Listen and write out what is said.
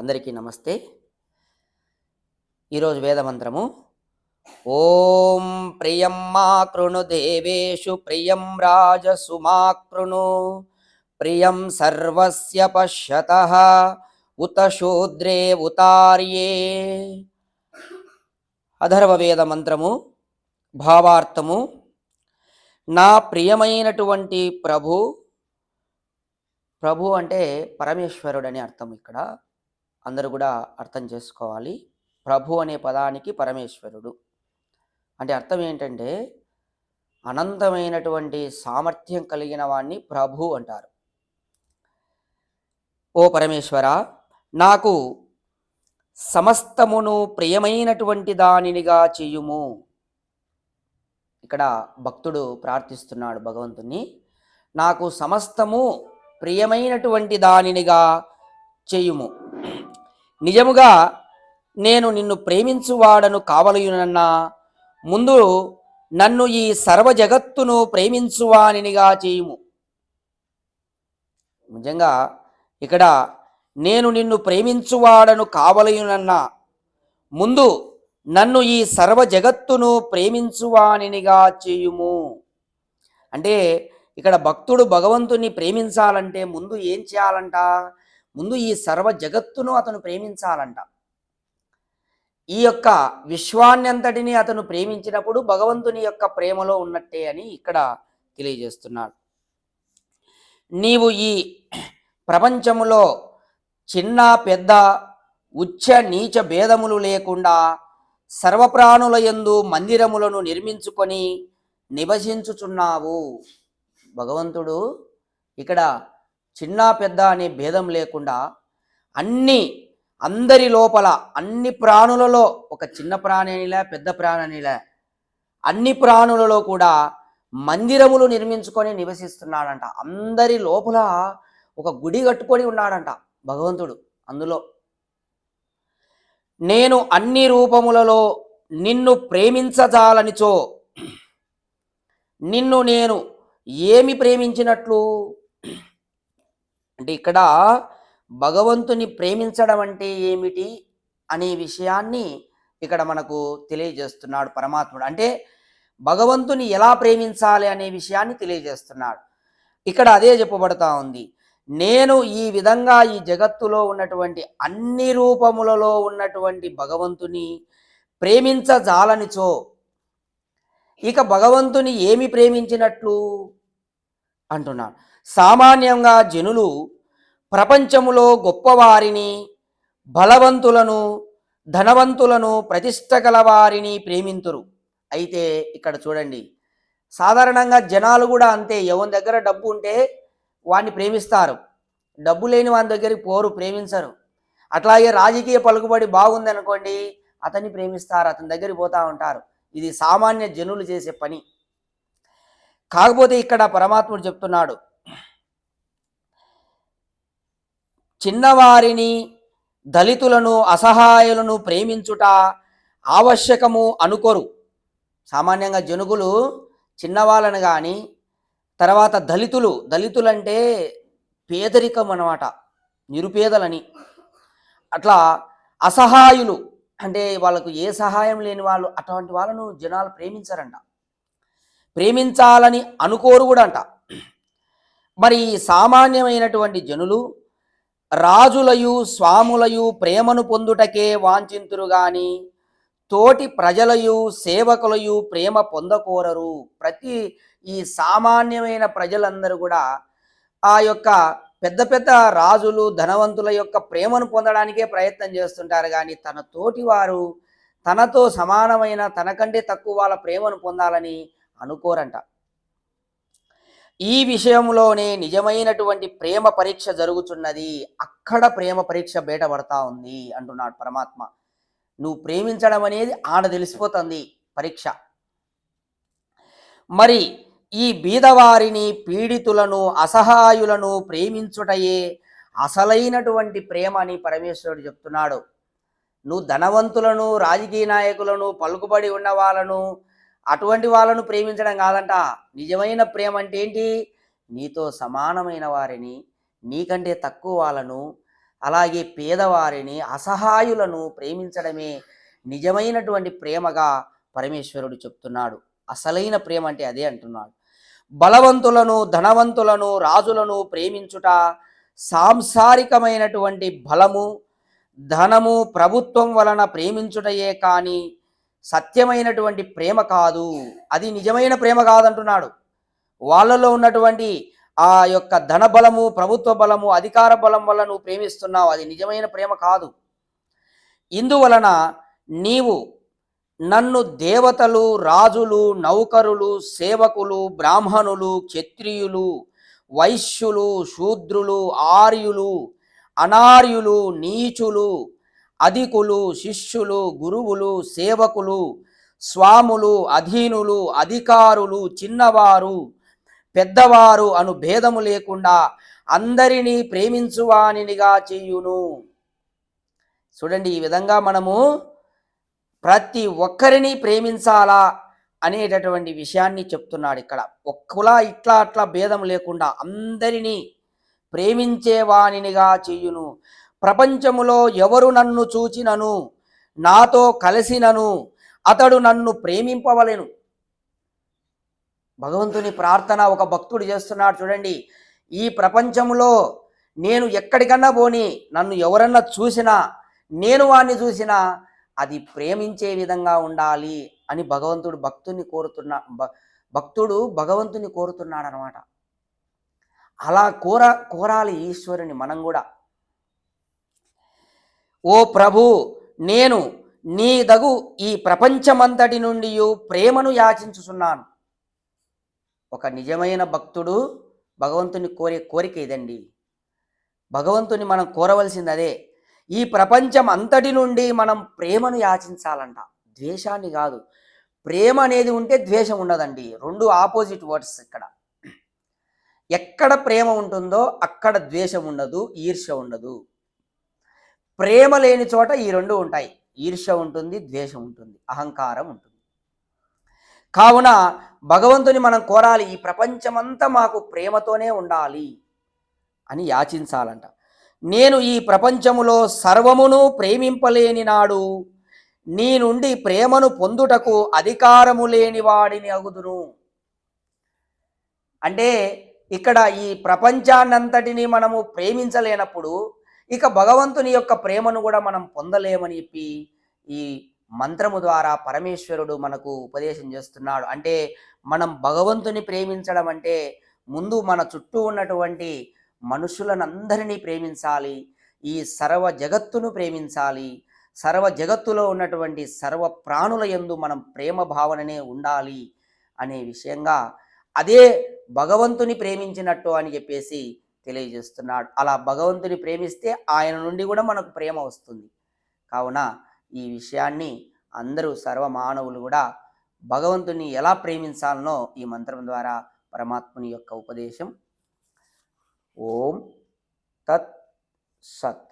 అందరికీ నమస్తే. ఈరోజు వేదమంత్రము ఓం ప్రియం మాకృణు దేవేషు ప్రియం రాజసు ప్రియం సర్వస్య పశ్యత ఉత శూద్రే ఉతార్యే. అధర్వ వేద మంత్రము భావార్థము నా ప్రియమైనటువంటి ప్రభు ప్రభు అంటే పరమేశ్వరుడని అర్థం ఇక్కడ. అందరూ కూడా అర్థం చేసుకోవాలి. ప్రభు అనే పదానికి పరమేశ్వరుడు. అంటే అర్థం ఏంటంటే అనంతమైనటువంటి సామర్థ్యం కలిగిన వాణ్ణి ప్రభు అంటారు. ఓ పరమేశ్వర నాకు సమస్తమును ప్రియమైనటువంటి దానినిగా చేయుము. ఇక్కడ భక్తుడు ప్రార్థిస్తున్నాడు భగవంతుని నాకు సమస్తము ప్రియమైనటువంటి దానినిగా చేయుము. నిజముగా నేను నిన్ను ప్రేమించువాడను కావలయునన్నా ముందు నన్ను ఈ సర్వ జగత్తును ప్రేమించువానినిగా చేయుము. నిజంగా ఇక్కడ నేను నిన్ను ప్రేమించువాడను కావలయునన్నా ముందు నన్ను ఈ సర్వ జగత్తును ప్రేమించువానినిగా చేయుము. అంటే ఇక్కడ భక్తుడు భగవంతుని ప్రేమించాలంటే ముందు ఏం చేయాలంట? ముందు ఈ సర్వ జగత్తును అతను ప్రేమించాలంట. ఈ యొక్క విశ్వాన్నంతటిని అతను ప్రేమించినప్పుడు భగవంతుని యొక్క ప్రేమలో ఉన్నట్టే అని ఇక్కడ తెలియజేస్తున్నాడు. నీవు ఈ ప్రపంచములో చిన్న పెద్ద ఉచ్చ నీచ భేదములు లేకుండా సర్వప్రాణుల యందు మందిరములను నిర్మించుకొని నివసించుచున్నావు. భగవంతుడు ఇక్కడ చిన్న పెద్ద అనే భేదం లేకుండా అన్ని అందరి లోపల అన్ని ప్రాణులలో ఒక చిన్న ప్రాణినిలే పెద్ద ప్రాణినిలే అన్ని ప్రాణులలో కూడా మందిరములు నిర్మించుకొని నివసిస్తున్నాడంట. అందరి లోపల ఒక గుడి కట్టుకొని ఉన్నాడంట భగవంతుడు అందులో. నేను అన్ని రూపములలో నిన్ను ప్రేమించజాలనిచో నిన్ను నేను ఏమి ప్రేమించినట్లు? అంటే ఇక్కడ భగవంతుని ప్రేమించడం అంటే ఏమిటి అనే విషయాన్ని ఇక్కడ మనకు తెలియజేస్తున్నాడు పరమాత్ముడు. అంటే భగవంతుని ఎలా ప్రేమించాలి అనే విషయాన్ని తెలియజేస్తున్నాడు. ఇక్కడ అదే చెప్పబడతా ఉంది. నేను ఈ విధంగా ఈ జగత్తులో ఉన్నటువంటి అన్ని రూపములలో ఉన్నటువంటి భగవంతుని ప్రేమించజాలనిచో ఇక భగవంతుని ఏమి ప్రేమించినట్లు? అంటున్నాడు. సామాన్యంగా జనులు ప్రపంచములో గొప్పవారిని బలవంతులను ధనవంతులను ప్రతిష్ట గలవారిని ప్రేమింతురు. అయితే ఇక్కడ చూడండి సాధారణంగా జనాలు కూడా అంతే. ఎవరి దగ్గర డబ్బు ఉంటే వాడిని ప్రేమిస్తారు. డబ్బు లేని వాని దగ్గరికి పోరు ప్రేమించరు. అట్లాగే రాజకీయ పలుకుబడి బాగుంది అనుకోండి అతన్ని ప్రేమిస్తారు అతని దగ్గరికి పోతూ ఉంటారు. ఇది సామాన్య జనులు చేసే పని. కాకపోతే ఇక్కడ పరమాత్ముడు చెప్తున్నాడు చిన్నవారిని దళితులను అసహాయులను ప్రేమించుట ఆవశ్యకము అనుకోరు. సామాన్యంగా జనుగులు చిన్నవాళ్ళని కానీ తర్వాత దళితులు దళితులంటే పేదరికం అన్నమాట నిరుపేదలని. అట్లా అసహాయులు అంటే వాళ్ళకు ఏ సహాయం లేని వాళ్ళు అటువంటి వాళ్ళను జనాలు ప్రేమించరంట. ప్రేమించాలని అనుకోరు కూడా అంట మరి ఈ సామాన్యమైనటువంటి జనులు రాజులయు స్వాములయు ప్రేమను పొందుటకే వాంఛింతురు గాని తోటి ప్రజలయు సేవకులయు ప్రేమ పొందకోరరు. ప్రతి ఈ సామాన్యమైన ప్రజలందరూ కూడా ఆ యొక్క పెద్ద పెద్ద రాజులు ధనవంతుల యొక్క ప్రేమను పొందడానికే ప్రయత్నం చేస్తుంటారు కానీ తన తోటి వారు తనతో సమానమైన తనకంటే తక్కువ వాళ్ళ ప్రేమను పొందాలని అనుకోరంట. ఈ విషయంలోనే నిజమైనటువంటి ప్రేమ పరీక్ష జరుగుతున్నది అక్కడ ప్రేమ పరీక్ష బయటపడతా ఉంది అంటున్నాడు పరమాత్మ. నువ్వు ప్రేమించడం అనేది ఆడ తెలిసిపోతుంది పరీక్ష. మరి ఈ బీదవారిని పీడితులను అసహాయులను ప్రేమించుటయే అసలైనటువంటి ప్రేమ అని పరమేశ్వరుడు చెప్తున్నాడు. నువ్వు ధనవంతులను రాజకీయ నాయకులను పలుకుబడి ఉన్న వాళ్ళను అటువంటి వాళ్ళను ప్రేమించడం కాదంట. నిజమైన ప్రేమ అంటే ఏంటి? నీతో సమానమైన వారిని నీకంటే తక్కువ వాళ్ళను అలాగే పేదవారిని అసహాయులను ప్రేమించడమే నిజమైనటువంటి ప్రేమగా పరమేశ్వరుడు చెప్తున్నాడు. అసలైన ప్రేమ అంటే అదే అంటున్నాడు. బలవంతులను ధనవంతులను రాజులను ప్రేమించుట సాంసారికమైనటువంటి బలము ధనము ప్రభుత్వం వలన ప్రేమించుటయే కానీ సత్యమైనటువంటి ప్రేమ కాదు. అది నిజమైన ప్రేమ కాదంటున్నాడు. వాళ్ళలో ఉన్నటువంటి ఆ యొక్క ధన బలము ప్రభుత్వ బలము అధికార బలం వల్ల నువ్వు ప్రేమిస్తున్నావు. అది నిజమైన ప్రేమ కాదు. ఇందువలన నీవు నన్ను దేవతలు రాజులు నౌకరులు సేవకులు బ్రాహ్మణులు క్షత్రియులు వైశ్యులు శూద్రులు ఆర్యులు అనార్యులు నీచులు అధికులు శిష్యులు గురువులు సేవకులు స్వాములు అధీనులు అధికారులు చిన్నవారు పెద్దవారు అను భేదము లేకుండా అందరినీ ప్రేమించువానినిగా చేయును. చూడండి ఈ విధంగా మనము ప్రతి ఒక్కరిని ప్రేమించాలా అనేటటువంటి విషయాన్ని చెప్తున్నాడు ఇక్కడ. ఒక్కలా ఇట్లా అట్లా భేదం లేకుండా అందరినీ ప్రేమించేవానినిగా చెయ్యును ప్రపంచములో ఎవరు నన్ను చూచినను? నాతో కలిసినను? అతడు నన్ను ప్రేమింపవలేను. భగవంతుని ప్రార్థన ఒక భక్తుడు చేస్తున్నాడు చూడండి. ఈ ప్రపంచంలో నేను ఎక్కడికన్నా పోని నన్ను ఎవరన్నా చూసినా నేను వాడిని చూసినా అది ప్రేమించే విధంగా ఉండాలి అని భగవంతుడు భక్తుని కోరుతున్నా భ- భక్తుడు భగవంతుని కోరుతున్నాడు అనమాట అలా కోర కోరాలి ఈశ్వరుని మనం కూడా. ఓ ప్రభు నేను నీ దగు ఈ ప్రపంచమంతటి నుండి ప్రేమను యాచించుచున్నాను. ఒక నిజమైన భక్తుడు భగవంతుని కోరే కోరిక ఇదండి. భగవంతుని మనం కోరవలసింది అదే ఈ ప్రపంచం అంతటి నుండి మనం ప్రేమను యాచించాలంట. ద్వేషాన్ని కాదు ప్రేమ అనేది ఉంటే ద్వేషం ఉండదండి. రెండు ఆపోజిట్ వర్డ్స్ ఇక్కడ. ఎక్కడ ప్రేమ ఉంటుందో అక్కడ ద్వేషం ఉండదు ఈర్ష్య ఉండదు. ప్రేమ లేని చోట ఈ రెండు ఉంటాయి. ఈర్ష్య ఉంటుంది ద్వేషం ఉంటుంది అహంకారం ఉంటుంది. కావున భగవంతుని మనం కోరాలి ఈ ప్రపంచమంతా మాకు ప్రేమతోనే ఉండాలి అని యాచించాలంట. నేను ఈ ప్రపంచములో సర్వమును ప్రేమింపలేని నాడు నీ నుండి ప్రేమను పొందుటకు అధికారము లేని వాడిని అగుదును. అంటే ఇక్కడ ఈ ప్రపంచాన్నంతటిని మనము ప్రేమించలేనప్పుడు ఇక భగవంతుని యొక్క ప్రేమను కూడా మనం పొందలేమని చెప్పి ఈ మంత్రము ద్వారా పరమేశ్వరుడు మనకు ఉపదేశం చేస్తున్నాడు. అంటే మనం భగవంతుని ప్రేమించడం అంటే ముందు మన చుట్టూ ఉన్నటువంటి మనుషులనందరినీ ప్రేమించాలి. ఈ సర్వ జగత్తును ప్రేమించాలి. సర్వ జగత్తులో ఉన్నటువంటి సర్వ ప్రాణుల యందు మనం ప్రేమ భావననే ఉండాలి అనే విషయంగా అదే భగవంతుని ప్రేమించినట్టు అని చెప్పేసి తెలియజేస్తున్నాడు. అలా భగవంతుని ప్రేమిస్తే ఆయన నుండి కూడా మనకు ప్రేమ వస్తుంది. కావున ఈ విషయాన్ని అందరూ సర్వ మానవులు కూడా భగవంతుని ఎలా ప్రేమించాలనో ఈ మంత్రం ద్వారా పరమాత్ముని యొక్క ఉపదేశం. ఓం తత్ సత్.